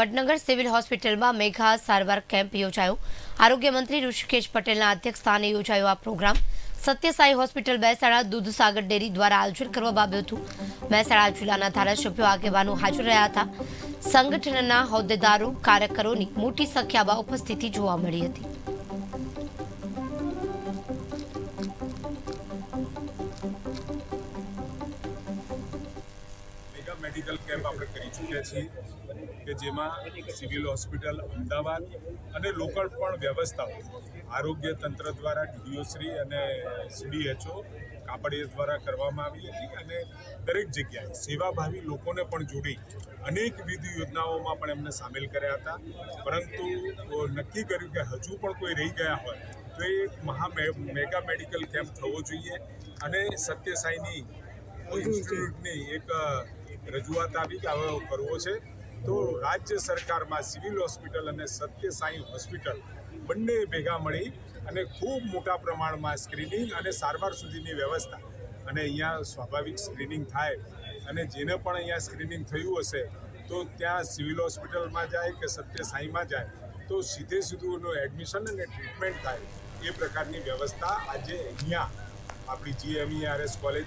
Vadnagar civil હોસ્પિટલમાં મેઘા સારવાર camp યોજાયો. આરોગ્ય મંત્રી ઋષિકેશ પટેલના અધ્યક્ષ સ્થાને યોજાયો આ program. Satyasai hospital Mehsana Dudhsagar dairy દ્વારા આયોજન કરવામાં આવ્યું હતું. મહેસાણા જિલ્લાના ધારાસભ્યો આગેવાનો હાજર રહ્યા હતા. સંગઠનના હોદ્દેદારો, કાર્યકરોની મોટી સંખ્યામાં ઉપસ્થિતિ જોવા મળી હતી. મેડિકલ કેમ્પ આપણે કરી ચૂક્યા છીએ કે જેમાં સિવિલ હોસ્પિટલ અમદાવાદ અને લોકલ પણ વ્યવસ્થાઓ આરોગ્ય તંત્ર દ્વારા ડીઓશ્રી અને સીડીએચઓ કાપડિયા દ્વારા કરવામાં આવી હતી અને દરેક જગ્યાએ સેવાભાવી લોકોને પણ જોડી અનેકવિધ યોજનાઓમાં પણ એમને સામેલ કર્યા હતા. પરંતુ નક્કી કર્યું કે હજુ પણ કોઈ રહી ગયા હોય તો એ એક મહા મેગા મેડિકલ કેમ્પ થવો જોઈએ અને સત્યસાઈની ઇન્સ્ટિટ્યૂટની એક રજૂઆત આવી કે હવે કરવો છે. તો રાજ્ય સરકારમાં સિવિલ હોસ્પિટલ અને સત્ય સાઈ હોસ્પિટલ બંને ભેગા મળી અને ખૂબ મોટા પ્રમાણમાં સ્ક્રીનિંગ અને સારવાર સુધીની વ્યવસ્થા અને અહીંયા સ્વાભાવિક સ્ક્રીનિંગ થાય અને જેને પણ અહીંયા સ્ક્રીનિંગ થયું હશે, તો ત્યાં સિવિલ હોસ્પિટલમાં જાય કે સત્ય સાંઈમાં જાય, તો સીધે સીધું એનું એડમિશન અને ટ્રીટમેન્ટ થાય એ પ્રકારની વ્યવસ્થા આજે અહીંયા આપણી જીએમઈઆરએસ કોલેજ